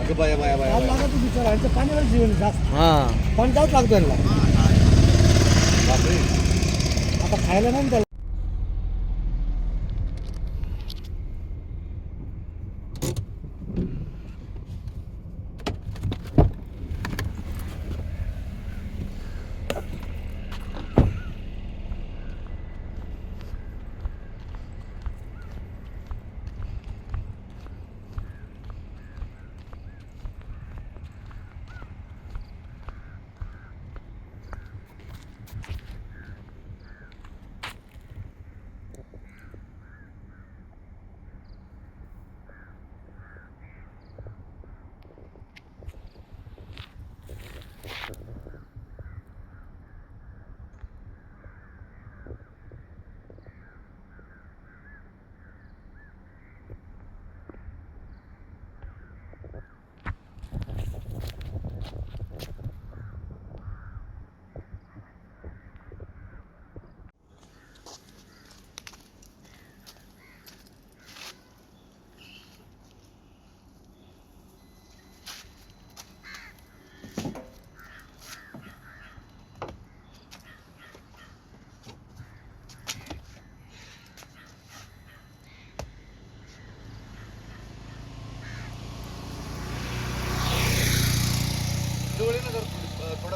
अगं बाया बाया बाया पाणी लागत बिचारा यांचं पाण्यावर जीवन आहे जास्त. हां. पाणी जाऊच लागतं यांना. बापरे. आता खायला नाही ना त्याला.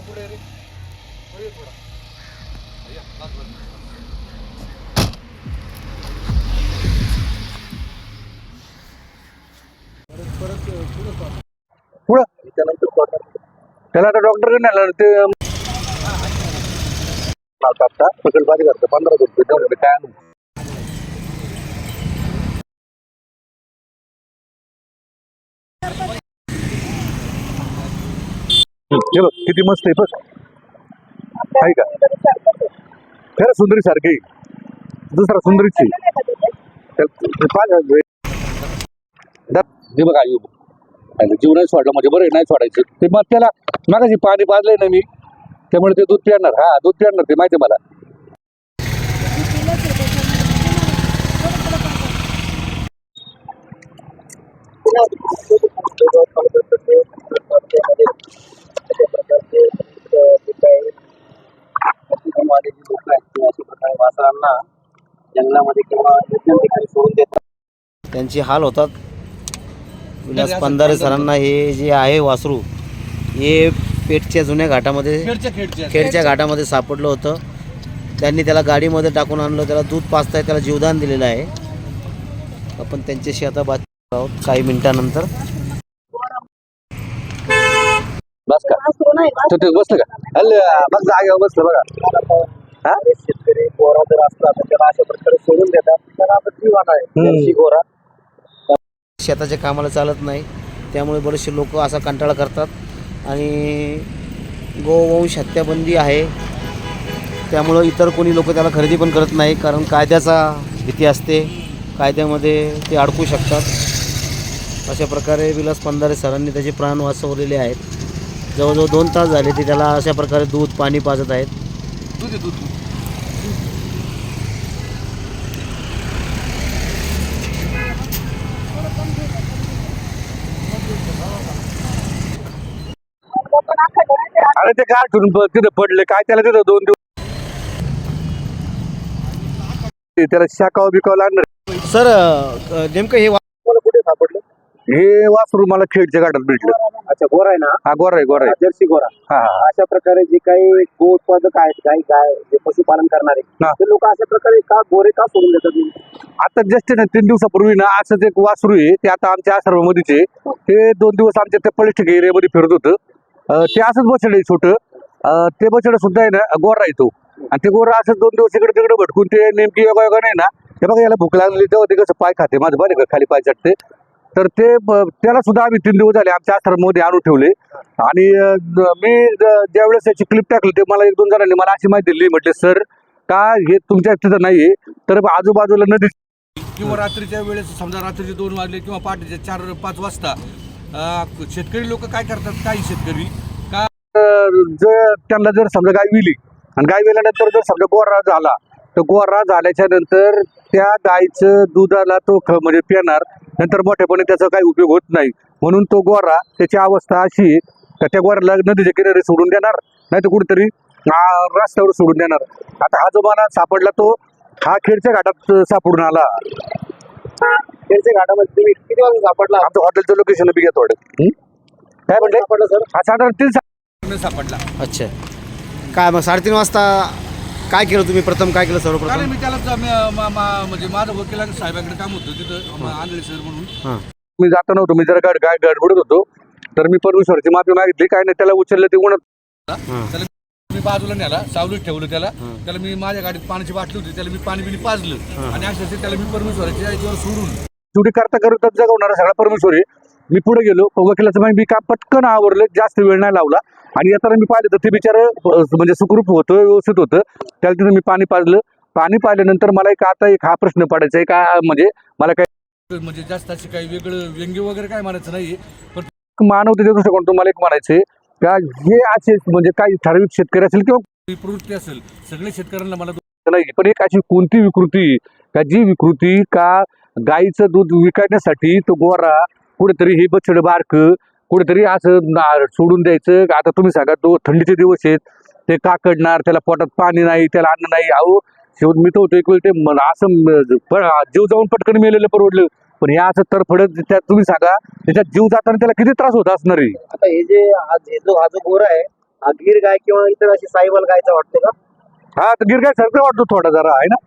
थोडी- अं, थोडा पुढे ये रे पुढे ये थोडा अय्या, बस, बस. पुढं त्याला आता डॉक्टर नेला ते आता प्रकल्पाची करतो पंधरा रुपये दोन रुपये काय आणू हे बघ किती मस्त आहे बघ. आहे का? खरं सुंदरी सारखी. दुसरा सुंदरीची. हे बघा येऊ जीव नाही सोडलं म्हणजे बरं नाही सोडायचं. ते मग त्याला मागाशी पाणी पाजलंय ना मी त्यामुळे ते दूध पिणार हा दूध पिणार ते माहिती आहे मला जंगलामध्ये किंवा ठिकाणी सोडून देतात. त्यांचे हाल होतात. विलास पंधारे सरांना हे जे आहे वासरू हे पेठच्या जुन्या घाटामध्ये खेडच्या. घाटामध्ये सापडलं होतं. त्यांनी त्याला गाडीमध्ये टाकून आणलं त्याला दूध पाचताय त्याला जीवदान दिलेलं आहे. आपण त्यांच्याशी आता बात आहोत काही मिनिटानंतर. बस का? तो ते बसलं का? अल्ले बघ जागेवर बसलं बघा. हा? शेतकरी गोरा जर असला तर त्याला अशा प्रकारे सोडून देतात. त्याला आता जीवन आहे. हम्म. गोरा. शेताच्या कामाला चालत नाही. त्यामुळे बरेचसे लोक असा कंटाळा करतात. आणि गोवंश हत्याबंदी आहे. त्यामुळं इतर कोणी लोक त्याला खरेदी पण करत नाही. कारण कायद्याचा भीती असते. कायद्यामध्ये ते अडकू शकतात. अशा प्रकारे विलास पंधारे सरांनी त्याचे प्राण वाचवलेले आहेत. जवळजवळ दोन तास झाले ते त्याला अशा प्रकारे दूध पाणी पाजत आहेत. दूध दूध. अरे ते काय ठरून तिथं पडले काय त्याला तिथं दोन दिवस त्याला शाकाव बिकाव लागणार सर नेमकं हे हे वासरू मला खेडच्या गाठात भेटलं. अच्छा गोरा आहे ना? हा गोरा आहे गोरा आहे. जर्सी गोरा. हा हा. अशा प्रकारे जे काही गो उत्पादक आहेत गाई गाय जे पशुपालन करणारे हा. ते लोक अशा प्रकारे का गोरे का सोडून देतात? आता जस्ट ना तीन दिवसापूर्वी ना असंच एक वासरू आहे ते आता आमच्या आश्रमामध्येच आहे. ते दोन दिवस आमच्या त्या पलिष्ठ एरियामध्ये फिरत होतं. अं, ते असंच बसलं आहे छोटं. अं, ते बछड सुद्धा आहे ना गोरा आहे तो. आणि ते गोरा असंच दोन दिवस इकडे तिकडे भटकून ते नेमकी योगा योगा नाही ना हे बघा याला भूक लागली तेव्हा ते कसं पाय खाते माझं बरं का खाली पाय चटते. तर ते त्याला सुद्धा आम्ही तीन दिवस झाले आमच्या आश्रमामध्ये आणून ठेवले. आणि मी ज- ज्यावेळेस त्याची क्लिप टाकली ते मला एक दोन जणांनी मला अशी माहिती दिली म्हटले सर का हे तुमच्या तिथं नाहीये? तर आजूबाजूला नदी किंवा रात्रीच्या वेळेस समजा रात्रीचे दोन वाजले किंवा पहाटेचे चार पाच वाजता शेतकरी लोक काय करतात? काही शेतकरी? का जर त्यांना जर समजा गाय विली आणि गाय विल्यानंतर जर समजा गोरा झाला तर गोरा झाल्याच्यानंतर त्या गायचं दुधाला तो ख म्हणजे पिणार नंतर मोठेपणे त्याचा काही उपयोग होत नाही. म्हणून तो गोरा त्याची अवस्था अशी आहे का त्या गोऱ्याला नदीच्या किनारी सोडून देणार नाही तर कुठेतरी रस्त्यावर सोडून देणार. आता हा जो मला सापडला तो हा खेडच्या घाटात सापडून आला. खेडच्या घाटामध्ये तुम्ही किती वाजता सापडला? आमचं हॉटेलचं लोकेशन थोडं हं? काय म्हणले? सापडलं सर? हा साधारण तीन सापडला. अच्छा. काय मग साडेतीन वाजता काय केलं तुम्ही? प्रथम काय केलं कारण सर्वप्रथम मी त्याला ज- मी- मा- मा- म्हणजे माझं वकिला साहेबांकडे काम होतं तिथं आंधळे सर म्हणून. हां. मी जाता नव्हतो मी जरा गाड गाड गडबडत होतो. तर मी परमेश्वरची माफी मागितली. काय नाही त्याला उचललं ते उन्हात हां. मी बाजूला नेला सावलीत ठेवलं त्याला. हं. त्याला मी माझ्या गाडीत पाण्याची बाटली होती त्याला मी पाणी बिणी पाजलं. आणि अक्षरशः त्याला मी परमेश्वराच्या याच्यावर सोडून शेवटी करता करता जगवणारा सगळा परमेश्वर. आहे मी पुढे गेलो वकिलाचं माहिती मी का पटकन आवरलं जास्त वेळ नाही लावला. आणि येताना मी पाहिलं तर ते बिचारं म्हणजे सुखरूप होतं व्यवस्थित होतं. त्याला तिथं मी पाणी पाजलं. पाणी पाजल्यानंतर मला एक आता एक हा प्रश्न पडायचा आहे का म्हणजे मला काय म्हणजे जास्त असे काही वेगळं व्यंग्य वगैरे काय म्हणायचं नाही पण मानवतेच्या दृष्टिकोन तुम्हाला एक म्हणायचं आहे का हे असे म्हणजे काही ठराविक शेतकरी असेल किंवा प्रवृत्ती असेल सगळ्या शेतकऱ्यांना मला नाही पण एक अशी कोणती विकृती का जी विकृती का गाईचं दूध विकायण्यासाठी तो गोरा कुठेतरी हे बछड बारक कुठेतरी असं सोडून द्यायचं. आता तुम्ही सांगा तो थंडीचे दिवस आहेत ते काकडणार त्याला पोटात पाणी नाही त्याला अन्न नाही. अहो शेवट मी होतो एक वेळ ते असं जीव जाऊन पटकन मेलेलं परवडलं. पण या असं तरफडत त्यात तुम्ही सांगा त्याच्यात जीव जाताना त्याला किती त्रास होत असणार आहे? आता हे जे हा हे जो हा जो गोरा आहे हा गीर गाय किंवा इतर अशी साईवाल गायचा वाटतो का? हा तर गिरगाय सारखं वाटतो थोडा जरा आहे ना?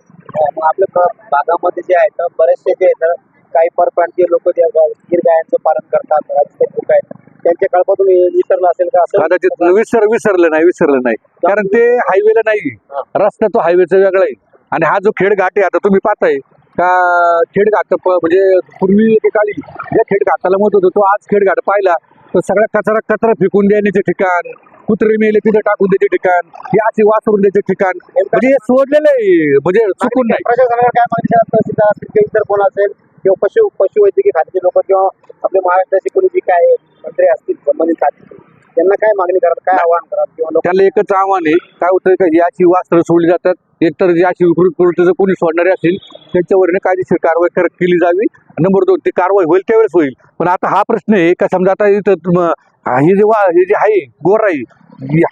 आपल्या भागामध्ये जे आहेत बरेचसे जे आहेत काही परप्रांतीय लोक जे आहेत, गीर गायांचं पालन करतात राजकीय लोक आहेत. त्यांच्या कळपातून विसरलं असेल का? असं कदाचित विसर विसरलं नाही विसरलं नाही. कारण ते हायवेला नाही रस्ता तो हायवेचा वेगळा आहे. आणि हा जो खेडघाट आहे आता तुम्ही पाहताय का खेडघाट प- म्हणजे पूर्वी काळी ज्या खेडघाटाला मत होतं तो आज खेडघाट पाहिला तर सगळा कचरा कचरा फेकून देण्याचे ठिकाण कुत्रे मेले तिथे टाकून द्यायचे ठिकाण हे असे वासरून द्यायचे ठिकाण म्हणजे हे सोडलेलं आहे म्हणजे चुकून नाही. प्रशासनाला काय मागणी असेल किंवा पशु पशुवैद्यकीय खात्याचे लोक किंवा आपले महाराष्ट्राचे कोणी जे काय मंत्री असतील संबंधित खाते त्यांना काय मागणी करतात काय आव्हान करतात किंवा त्याला एकच आव्हान आहे काय होतं का ही वास्त्र सोडली जातात एकतर जी अशी विकृत प्रवृत्ती जर कोणी सोडणारे असेल त्यांच्यावर कायदेशीर कारवाई केली जावी. नंबर दोन ती कारवाई होईल त्यावेळेस होईल. पण आता हा प्रश्न आहे का समजा आता इथं हे जे वा हे जे आहे गोराई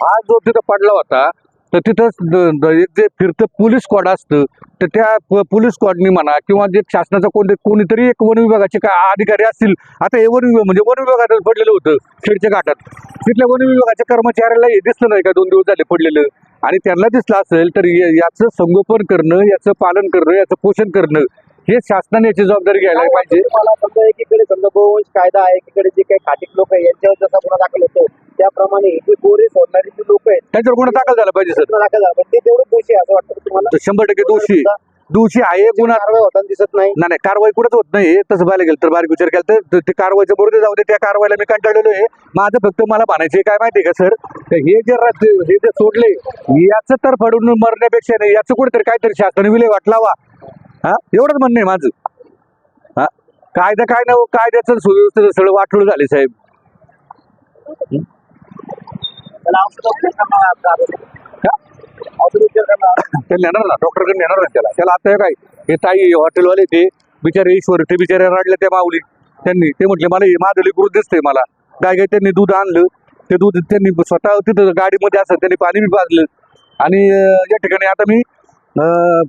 हा जो तिथं पडला होता तर तिथं द- द- एक जे फिरतं पोलीस स्क्वॉड असतं तर त्या पोलीस स्क्वॉडनी म्हणा किंवा जे शासनाचा कोणते कोणीतरी एक वन विभागाचे काय अधिकारी असतील आता हे वन विभाग म्हणजे वन विभागात पडलेलं होतं खेडच्या घाटात. तिथल्या वन विभागाच्या कर्मचाऱ्याला हे दिसलं नाही का दोन दिवस झाले पडलेलं? आणि त्यांना दिसलं असेल तर याचं संगोपन करणं याचं पालन करणं याचं पोषण करणं हे शासनाने याची जबाबदारी घ्यायला पाहिजे. मला समजा एकीकडे समजा गोवंश कायदा आहे एकीकडे जे काही खाटिक लोक आहे यांच्यावर जसा गुन्हा दाखल होतो त्याप्रमाणे हे जे गोरे सोडणारे जे लोक आहेत त्याच्यावर गुन्हा दाखल झाला पाहिजे सर. दाखल झाला. पण ते तेवढे दोषी आहे असं वाटतं तुम्हाला? तर शंभर टक्के दोषी. दोषी आहे गुन्हा कारवाई होताना दिसत नाही. नाही नाही कारवाई कुठंच होत नाही तसं पाहायला गेलं तर बारीक विचार केला तर ते कारवाईचं बरोबर जाऊ दे त्या कारवाईला मी कंटाळलेलो आहे. माझं फक्त मला म्हणायचं काय माहितीये का सर? तर हे जे रस्ते हे जे सोडले याचं तर पडून मरण्यापेक्षा नाही याचं कुठेतरी काहीतरी शासनाने विले वाटलावा हा? एवढंच म्हणणं आहे माझं. हा? कायदा काय ना कायद्याचं सुव्यवस्थेचं सगळं वाटोळ झाले साहेब. त्याला औषध उपचार करणार का? औषध उपचार करणार नेणार ना डॉक्टरकडे नेणार ना त्याला. त्याला आता हे काय हे ताई हॉटेलवाले ते बिचारे ईश्वर ते बिचारे रडले त्या माऊली. त्यांनी ते म्हटले मला हे माझं लेकरू दिसतंय मला. काय काय त्यांनी दूध आणलं ते दूध त्यांनी स्वतः तिथं गाडीमध्ये असं त्यांनी पाणी बी पाजलं. आणि या ठिकाणी आता मी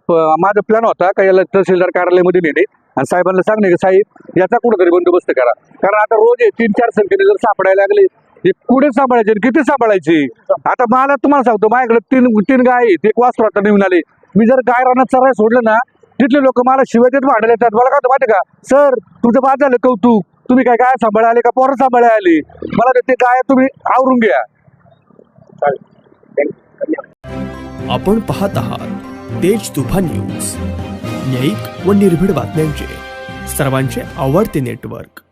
प- माझा प्लॅन होता का याला तहसीलदार कार्यालयामध्ये नेणे. आणि साहेबांना सांगणे की साहेब याचा कुठंतरी बंदोबस्त करा. कारण आता रोज आहे तीन चार संख्येने जर सापडायला लागले हे कुठे सांभाळायचे किती सांभाळायचे? आता मला तुम्हाला सांगतो माझ्याकडे तीन तीन गाय आहेत. एक वासरू आता नेऊन आले. मी जर गाय रानात चराय सोडलं ना तिथले लोक मला शिवाय देत भांडायला येतात. मला काय माहिती का? सर तुमचं बाद झालं कौतुक. तुम्ही काय गाय सांभाळा आले का? पोरं सांभाळा आले. मला ते गाय तुम्ही आवरून घ्या. आपण पाहत आहात तेज तुफान न्यूज. न्यायिक व निर्भीड बातम्यांचे. सर्वांचे आवडते नेटवर्क.